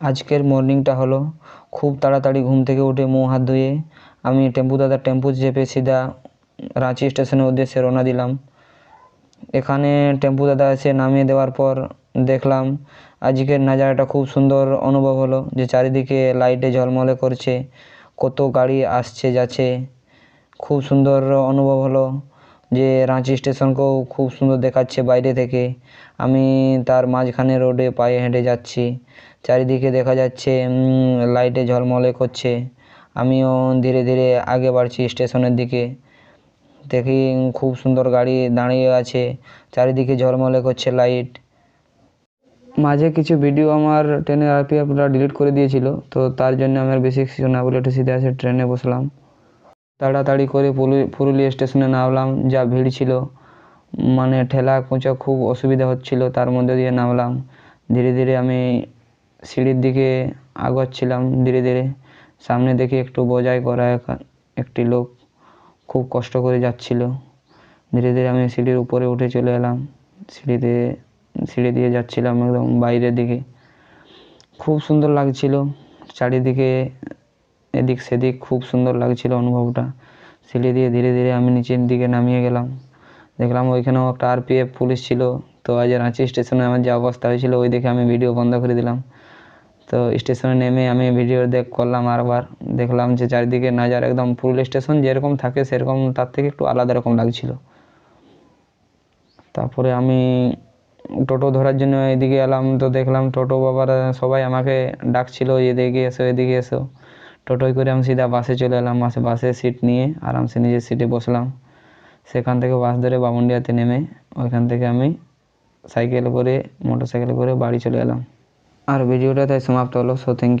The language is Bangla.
আজকের মর্নিংটা হলো, খুব তাড়াতাড়ি ঘুম থেকে উঠে মুখ হাত ধুয়ে আমি টেম্পু দাদার টেম্পু চেপে সিধা রাঁচি স্টেশনের উদ্দেশ্যে রওনা দিলাম। এখানে টেম্পু দাদা এসে নামিয়ে দেওয়ার পর দেখলাম আজকের নাজারাটা খুব সুন্দর অনুভব হলো, যে চারিদিকে লাইটে ঝলমলে করছে, কত গাড়ি আসছে যাচ্ছে, খুব সুন্দর অনুভব হলো। যে রাঁচি স্টেশনকেও খুব সুন্দর দেখাচ্ছে বাইরে থেকে। আমি তার মাঝখানে রোডে পায়ে হেঁটে যাচ্ছি। চারিদিকে দেখা যাচ্ছে লাইটে ঝলমলে করছে। আমিও ধীরে ধীরে আগে বাড়ছি স্টেশনের দিকে। দেখি খুব সুন্দর গাড়ি দাঁড়িয়ে আছে। চারিদিকে ঝলমলে করছে লাইট। মাঝে কিছু ভিডিও আমার ট্রেনের আরপিএফরা ডিলিট করে দিয়েছিল, তো তার জন্য আমার বেশি কিছু না বলে একটু সিধে আসে ট্রেনে বসলাম। তাড়াতাড়ি করে পুরুলিয়া স্টেশনে নামলাম, যা ভিড় ছিল। মানে ঠেলা কোঁচা খুব অসুবিধা হচ্ছিল, তার মধ্যে দিয়ে নামলাম। ধীরে ধীরে আমি সিঁড়ির দিকে আগাচ্ছিলাম ধীরে ধীরে। সামনে দেখি একটু বোঝাই করা এক- একটি লোক খুব কষ্ট করে যাচ্ছিল। ধীরে ধীরে আমি সিঁড়ির উপরে উঠে চলে এলাম। সিঁড়িতে, সিঁড়ি দিয়ে যাচ্ছিলাম একদম বাইরের দিকে। খুব সুন্দর লাগছিল। চারিদিকে এদিক সেদিক খুব সুন্দর লাগছিল অনুভবটা। সিঁড়ি দিয়ে ধীরে ধীরে আমি নিচের দিকে নামিয়ে গেলাম। দেখলাম ওইখানেও একটা আরপিএফ পুলিশ ছিল। তো আজ রাঁচি স্টেশনে আমার যে অবস্থা হয়েছিল, ওই দেখে আমি ভিডিও বন্ধ করে দিলাম। তো স্টেশনে নেমে আমি ভিডিও দেখ করলাম আরবার দেখলাম যে চারিদিকে নাজার একদম পুরুলিয়া স্টেশন যেরকম থাকে সেরকম, তার থেকে একটু আলাদা রকম লাগছিল। তারপরে আমি টোটো ধরার জন্য এদিকে এলাম। তো দেখলাম টোটো বাবারা সবাই আমাকে ডাকছিল, এদিকে এসো এদিকে এসো। টোটোয় করে আমি সিধা বাসে চলে এলাম বাসে বাসে সিট নিয়ে আরামসে নিজের সিটে বসলাম সেখান থেকে বাস ধরে বামুন্ডিয়াতে নেমে ওইখান থেকে আমি সাইকেল করে মোটর সাইকেল করে বাড়ি চলে এলাম আর ভিডিওটা তাই সমাপ্ত হলো সো থ্যাংক